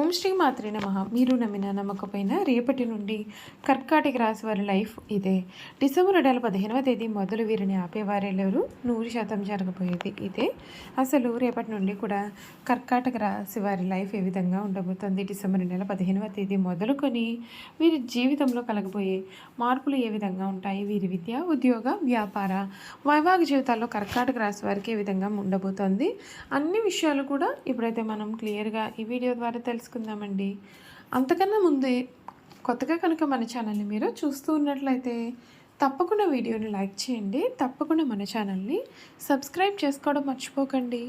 ఓం శ్రీ మాత్రే నమ. మీరు నమ్మిన నమ్మకపోయిన రేపటి నుండి కర్కాటక రాశి వారి లైఫ్ ఇదే. డిసెంబర్ నెల పదిహేనవ తేదీ మొదలు వీరిని ఆపేవారెల్లరు నూరు శాతం జరగబోయేది ఇదే. అసలు రేపటి నుండి కూడా కర్కాటక రాశి వారి లైఫ్ ఏ విధంగా ఉండబోతుంది? డిసెంబర్ నెల పదిహేనవ తేదీ మొదలుకొని వీరి జీవితంలో కలగబోయే మార్పులు ఏ విధంగా ఉంటాయి? వీరి విద్య ఉద్యోగ వ్యాపార వైవాహిక జీవితాల్లో కర్కాటక రాశి వారికి ఏ విధంగా ఉండబోతోంది? అన్ని విషయాలు కూడా ఇప్పుడైతే మనం క్లియర్గా ఈ వీడియో ద్వారా తెలుసు తెలుసుకుందామండి అంతకన్నా ముందే కొత్తగా కనుక మన ఛానల్ని మీరు చూస్తూ ఉన్నట్లయితే తప్పకుండా వీడియోని లైక్ చేయండి. తప్పకుండా మన ఛానల్ని సబ్స్క్రైబ్ చేసుకోవడం మర్చిపోకండి.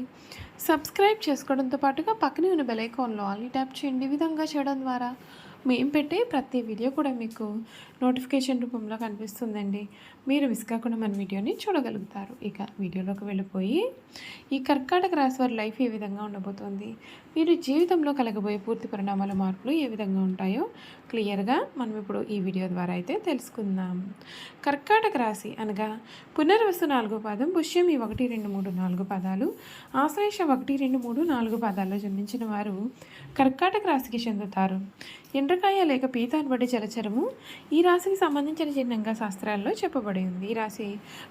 సబ్స్క్రైబ్ చేసుకోవడంతో పాటుగా పక్కనే ఉన్న బెల్ ఐకాన్లో ఆల్ని ట్యాప్ చేయండి. విధంగా చేయడం ద్వారా మేము పెట్టే ప్రతి వీడియో కూడా మీకు నోటిఫికేషన్ రూపంలో కనిపిస్తుందండి. మీరు మిస్ కాకుండా మన వీడియోని చూడగలుగుతారు. ఇక వీడియోలోకి వెళ్ళిపోయి ఈ కర్కాటక రాశి వారి లైఫ్ ఏ విధంగా ఉండబోతోంది? మీరు జీవితంలో కలగబోయే పూర్తి పరిణామాల మార్పులు ఏ విధంగా ఉంటాయో క్లియర్గా మనం ఇప్పుడు ఈ వీడియో ద్వారా అయితే తెలుసుకుందాం. కర్కాటక రాశి అనగా పునర్వసు నాలుగో పాదం పుష్యం ఈ ఒకటి రెండు మూడు నాలుగు పదాలు ఆశ్లేష ఒకటి రెండు మూడు నాలుగు పదాల్లో జన్మించిన వారు కర్కాటక రాశికి చెందుతారు. ఎండ్రకాయ లేక పీత అనబడి జలచరము ఈ రాశికి సంబంధించిన చిహ్నంగా శాస్త్రాల్లో చెప్పబడి ఉంది. ఈ రాశి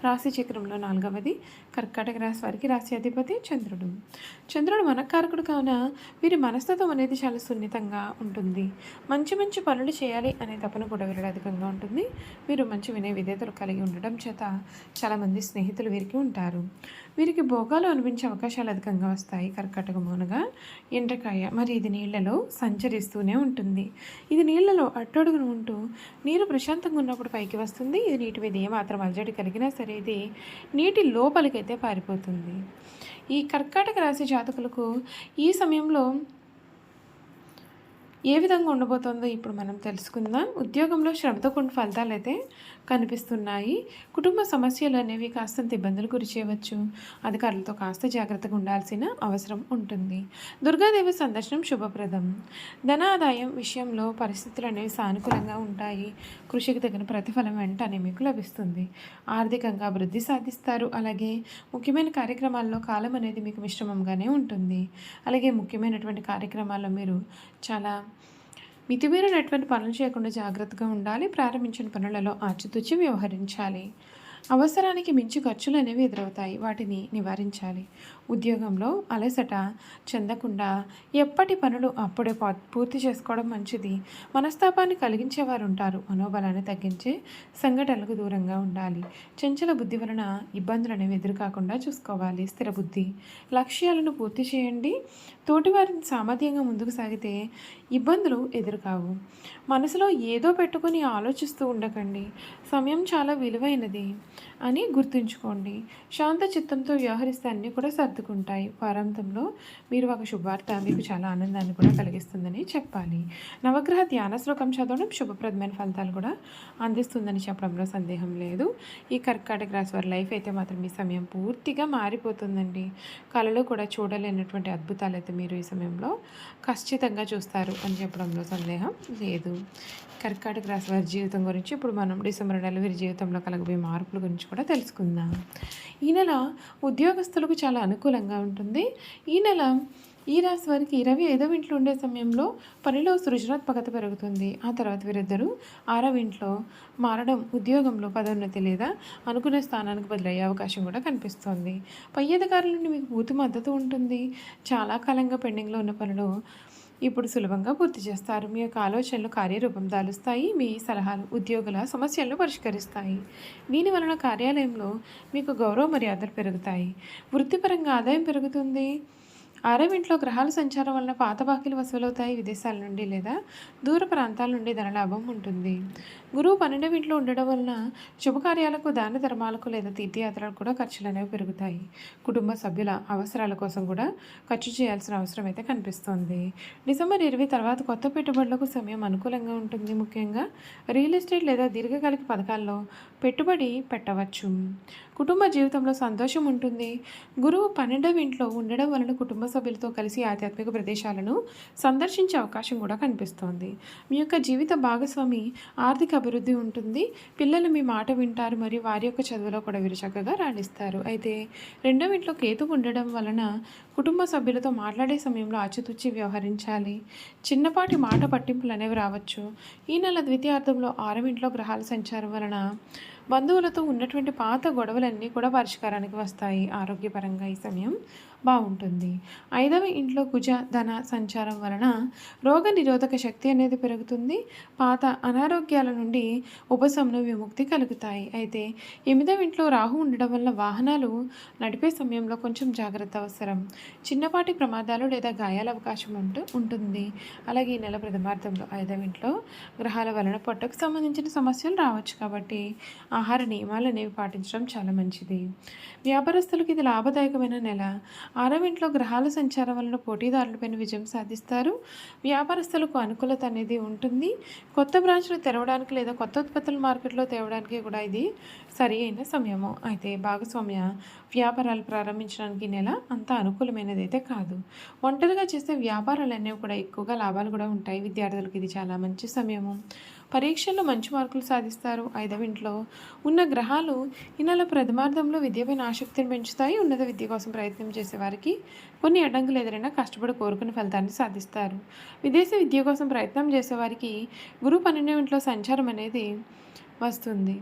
రాశి చక్రంలో నాలుగవది కర్కాటక రాశి వారికి రాశి అధిపతి చంద్రుడు. చంద్రుడు మనకారకుడు కావున వీరి మనస్తత్వం అనేది చాలా సున్నితంగా ఉంటుంది. మంచి మంచి పనులు చేయాలి అనే తపన కూడా వీరిలో అధికంగా ఉంటుంది. వీరు మంచి వినయ విధేతలు కలిగి ఉండడం చేత చాలామంది స్నేహితులు వీరికి ఉంటారు. వీరికి భోగాలు అనిపించే అవకాశాలు అధికంగా వస్తాయి. కర్కాటకం అనగా ఎండ్రకాయ మరి ఇది నీళ్ళలో సంచరిస్తూనే ఉంటుంది. ఇది నీళ్ళలో అట్టడుగున ఉంటూ నీరు ప్రశాంతంగా ఉన్నప్పుడు పైకి వస్తుంది. ఇది నీటి మీద ఏమాత్రం అలజడి కలిగినా సరే ఇది నీటి లోపలికైతే పారిపోతుంది. ఈ కర్కాటక రాశి జాతకులకు ఈ సమయంలో ఏ విధంగా ఉండబోతుందో ఇప్పుడు మనం తెలుసుకుందాం. ఉద్యోగంలో శ్రమతో కొన్ని ఫలితాలు అయితే కనిపిస్తున్నాయి. కుటుంబ సమస్యలు అనేవి కాస్తంత ఇబ్బందులు గురి చేయవచ్చు అధికారులతో కాస్త జాగ్రత్తగా ఉండాల్సిన అవసరం ఉంటుంది. దుర్గాదేవి సందర్శనం శుభప్రదం. ధనాదాయం విషయంలో పరిస్థితులు అనేవి సానుకూలంగా ఉంటాయి. కృషికి తగిన ప్రతిఫలం వెంటనే మీకు లభిస్తుంది. ఆర్థికంగా అభివృద్ధి సాధిస్తారు. అలాగే ముఖ్యమైన కార్యక్రమాల్లో కాలం అనేది మీకు మిశ్రమంగానే ఉంటుంది. అలాగే ముఖ్యమైనటువంటి కార్యక్రమాల్లో మీరు చాలా మితిమీరినటువంటి పనులు చేయకుండా జాగ్రత్తగా ఉండాలి. ప్రారంభించిన పనులలో ఆచితూచి వ్యవహరించాలి. అవసరానికి మించి ఖర్చులు అనేవి ఎదురవుతాయి. వాటిని నివారించాలి. ఉద్యోగంలో అలసట చెందకుండా ఎప్పటి పనులు అప్పుడే పూర్తి చేసుకోవడం మంచిది. మనస్తాపాన్ని కలిగించేవారు ఉంటారు మనోబలాన్ని తగ్గించే సంఘటనలకు దూరంగా ఉండాలి. చంచల బుద్ధి వలన ఇబ్బందులు అనేవి ఎదురుకాకుండా చూసుకోవాలి. స్థిర బుద్ధి. లక్ష్యాలను పూర్తి చేయండి. తోటివారిని సామర్థ్యంగా ముందుకు సాగితే ఇబ్బందులు ఎదురుకావు. మనసులో ఏదో పెట్టుకొని ఆలోచిస్తూ ఉండకండి. సమయం చాలా విలువైనది. అని గుర్తుంచుకోండి. శాంత చిత్తంతో వ్యవహరిస్తే అన్నీ కూడా సర్దుకుంటాయి. వారాంతంలో మీరు ఒక శుభార్త మీకు చాలా ఆనందాన్ని కూడా కలిగిస్తుందని చెప్పాలి. నవగ్రహ ధ్యాన శ్లోకం చదవడం శుభప్రదమైన ఫలితాలు కూడా అందిస్తుందని చెప్పడంలో సందేహం లేదు. ఈ కర్కాటక రాశి వారి లైఫ్ అయితే మాత్రం ఈ సమయం పూర్తిగా మారిపోతుందండి. కళలో కూడా చూడలేనటువంటి అద్భుతాలు అయితే మీరు ఈ సమయంలో ఖచ్చితంగా చూస్తారు అని చెప్పడంలో సందేహం లేదు. కర్కాటక రాశి వారి జీవితం గురించి ఇప్పుడు మనం డిసెంబర్ నెల వీరి జీవితంలో కలగబోయే మార్పులు గురించి కూడా తెలుసుకుందాం. ఈ నెల ఉద్యోగస్తులకు చాలా అనుకూలంగా ఉంటుంది. ఈ నెల ఈ రాశి వారికి ఇరవై ఐదవ ఇంట్లో ఉండే సమయంలో పనిలో సృజనాత్మకత పెరుగుతుంది. ఆ తర్వాత వీరిద్దరూ ఆరవ ఇంట్లో మారడం ఉద్యోగంలో పదోన్నతి లేదా అనుకునే స్థానానికి బదిలయ్యే అవకాశం కూడా కనిపిస్తోంది. పై అధికారుల నుండి మీకు పూర్తి మద్దతు ఉంటుంది. చాలా కాలంగా పెండింగ్లో ఉన్న పనులు ఇప్పుడు సులభంగా పూర్తి చేస్తారు. మీ యొక్క ఆలోచనలు కార్యరూపం దాలుస్తాయి. మీ సలహాలు ఉద్యోగుల సమస్యలను పరిష్కరిస్తాయి. దీని వలన కార్యాలయంలో మీకు గౌరవ మర్యాదలు పెరుగుతాయి. వృత్తిపరంగా ఆదాయం పెరుగుతుంది. ఆరవ ఇంట్లో గ్రహాల సంచారం వలన పాత బాకీలు వసూలవుతాయి విదేశాల నుండి లేదా దూర ప్రాంతాల నుండి ధనలాభం ఉంటుంది. గురువు పన్నెండవ ఇంట్లో ఉండడం వలన శుభకార్యాలకు దాన ధర్మాలకు లేదా తీర్థయాత్రలకు కూడా ఖర్చులు అనేవి పెరుగుతాయి. కుటుంబ సభ్యుల అవసరాల కోసం కూడా ఖర్చు చేయాల్సిన అవసరం అయితే కనిపిస్తుంది. డిసెంబర్ ఇరవై తర్వాత కొత్త పెట్టుబడులకు సమయం అనుకూలంగా ఉంటుంది. ముఖ్యంగా రియల్ ఎస్టేట్ లేదా దీర్ఘకాలిక పథకాల్లో పెట్టుబడి పెట్టవచ్చు. కుటుంబ జీవితంలో సంతోషం ఉంటుంది. గురువు పన్నెండవ ఇంట్లో ఉండడం వలన కుటుంబ సభ్యులతో కలిసి ఆధ్యాత్మిక ప్రదేశాలను సందర్శించే అవకాశం కూడా కనిపిస్తోంది. మీ యొక్క జీవిత భాగస్వామి ఆర్థిక అభివృద్ధి ఉంటుంది. పిల్లలు మీ మాట వింటారు మరియు వారి యొక్క చదువులో కూడా వీరు చక్కగా రాణిస్తారు. అయితే రెండవ ఇంట్లో కేతు ఉండడం వలన కుటుంబ సభ్యులతో మాట్లాడే సమయంలో అచ్చుతుచ్చి వ్యవహరించాలి. చిన్నపాటి మాట పట్టింపులు అనేవి రావచ్చు. ఈ నెల ద్వితీయార్థంలో ఆరవ ఇంట్లో గ్రహాల సంచారం వలన బంధువులతో ఉన్నటువంటి పాత గొడవలన్నీ కూడా పరిష్కారానికి వస్తాయి. ఆరోగ్యపరంగా ఈ సమయం బాగుంటుంది. ఐదవ ఇంట్లో కుజ ధన సంచారం వలన రోగ నిరోధక శక్తి అనేది పెరుగుతుంది. పాత అనారోగ్యాల నుండి ఉపశమన విముక్తి కలుగుతాయి. అయితే ఎనిమిదవ ఇంట్లో రాహు ఉండడం వల్ల వాహనాలు నడిపే సమయంలో కొంచెం జాగ్రత్త అవసరం. చిన్నపాటి ప్రమాదాలు లేదా గాయాల అవకాశం ఉంటూ ఉంటుంది. అలాగే ఈ నెల ప్రథమార్థంలో ఐదవ ఇంట్లో గ్రహాల వలన పొట్టకు సంబంధించిన సమస్యలు రావచ్చు కాబట్టి ఆహార నియమాలు అనేవి పాటించడం చాలా మంచిది. వ్యాపారస్తులకు ఇది లాభదాయకమైన నెల. ఆరవ ఇంట్లో గ్రహాల సంచారం వలన పోటీదారులపైన విజయం సాధిస్తారు. వ్యాపారస్తులకు అనుకూలత అనేది ఉంటుంది. కొత్త బ్రాంచ్లు తెరవడానికి లేదా కొత్త ఉత్పత్తుల మార్కెట్లో తేవడానికి కూడా ఇది సరి అయిన సమయము. అయితే భాగస్వామ్య వ్యాపారాలు ప్రారంభించడానికి నెల అంత అనుకూలమైనది అయితే కాదు. ఒంటరిగా చేసే వ్యాపారాలు అనేవి కూడా ఎక్కువగా లాభాలు కూడా ఉంటాయి. విద్యార్థులకు ఇది చాలా మంచి సమయము. పరీక్షల్లో మంచి మార్కులు సాధిస్తారు. ఐదవ ఇంట్లో ఉన్న గ్రహాలు ఈ నెల ప్రథమార్థంలో విద్యపైన ఆసక్తిని పెంచుతాయి. ఉన్నత విద్య కోసం ప్రయత్నం చేసే వారికి కొన్ని అడ్డంకులు ఎదురైనా కష్టపడి కోరుకున్న ఫలితాన్ని సాధిస్తారు. విదేశీ విద్య కోసం ప్రయత్నం చేసేవారికి గురు పన్నెండవ ఇంట్లో సంచారం అనేది వస్తుంది.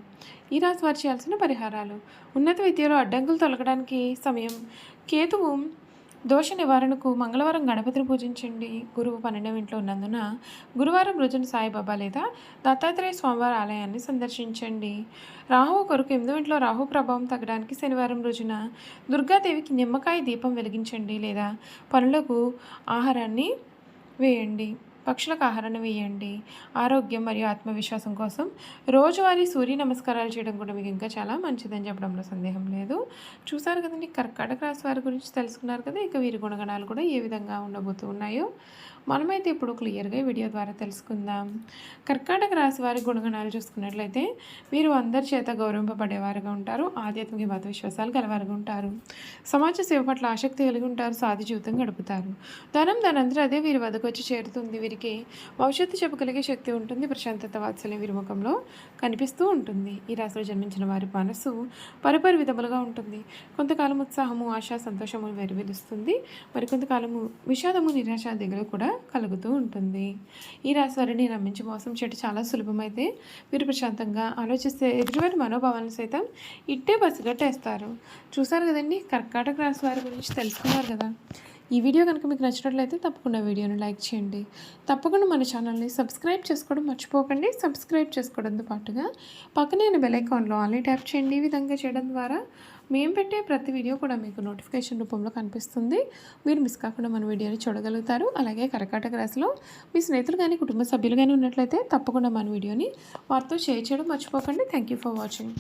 ఈ రాశి వారు చేయాల్సిన పరిహారాలు. ఉన్నత విద్యలో అడ్డంకులు తొలగడానికి సమయం కేతువు దోష నివారణకు మంగళవారం గణపతిని పూజించండి. గురువు పన్నెండవ ఇంట్లో ఉన్నందున గురువారం రోజున సాయిబాబా లేదా దత్తాత్రేయ స్వామివారి ఆలయాన్ని సందర్శించండి. రాహువు కొరకు ఎనిమిదో ఇంట్లో రాహు ప్రభావం తగ్గడానికి శనివారం రోజున దుర్గాదేవికి నిమ్మకాయ దీపం వెలిగించండి లేదా పనులకు ఆహారాన్ని వేయండి. పక్షులకు ఆహారాన్ని వేయండి. ఆరోగ్యం మరియు ఆత్మవిశ్వాసం కోసం రోజువారీ సూర్య నమస్కారాలు చేయడం కూడా మీకు ఇంకా చాలా మంచిదని చెప్పడంలో సందేహం లేదు. చూసారు కదండి కర్కాటక రాశి వారి గురించి తెలుసుకున్నారు కదా ఇక వీరి గుణగణాలు కూడా ఏ విధంగా ఉండబోతూ ఉన్నాయో. మనమైతే ఇప్పుడు క్లియర్గా వీడియో ద్వారా తెలుసుకుందాం. కర్కాటక రాశి వారి గుణగణాలు చూసుకున్నట్లయితే వీరు అందరి చేత గౌరవింపబడేవారుగా ఉంటారు. ఆధ్యాత్మిక మత విశ్వాసాలు గలవారుగా ఉంటారు. సమాజ సేవ పట్ల ఆసక్తి కలిగి ఉంటారు. సాధి జీవితం గడుపుతారు. ధనం దానంతరం అదే వీరి వద్దకు వచ్చి చేరుతుంది. వీరికి భవిష్యత్తు చెప్పగలిగే శక్తి ఉంటుంది. ప్రశాంతత వాత్సల్యం వీరి ముఖంలో కనిపిస్తూ ఉంటుంది. ఈ రాశిలో జన్మించిన వారి మనసు పరిపరి విధములుగా ఉంటుంది. కొంతకాలం ఉత్సాహము ఆశ సంతోషము వెలువెలుస్తుంది మరికొంతకాలము విషాదము నిరాశ దిగులు కూడా కలుగుతూ ఉంటుంది. ఈ రాశి వారిని నమ్మించి మోసం చేయడం చాలా సులభమైతే వీరు ప్రశాంతంగా ఆలోచిస్తే ఎదుటివారి మనోభావాలను సైతం ఇట్టే పసిగట్టేస్తారు చూసారు కదండి? కర్కాటక రాశి వారి గురించి తెలుసుకున్నారు కదా. ఈ వీడియో కనుక మీకు నచ్చినట్లయితే తప్పకుండా వీడియోని లైక్ చేయండి. తప్పకుండా మన ఛానల్ని సబ్స్క్రైబ్ చేసుకోవడం మర్చిపోకండి. సబ్స్క్రైబ్ చేసుకోవడంతో పాటుగా పక్కనే బెల్ ఐకాన్లో ఆన్లీ ట్యాప్ చేయండి. ఈ విధంగా చేయడం ద్వారా మేము పెట్టే ప్రతి వీడియో కూడా మీకు నోటిఫికేషన్ రూపంలో కనిపిస్తుంది. మీరు మిస్ కాకుండా మన వీడియోని చూడగలుగుతారు. అలాగే కర్కాటక రాశిలో మీ స్నేహితులు కానీ కుటుంబ సభ్యులు కానీ ఉన్నట్లయితే తప్పకుండా మన వీడియోని వారితో షేర్ చేయడం మర్చిపోకండి. Thank you for watching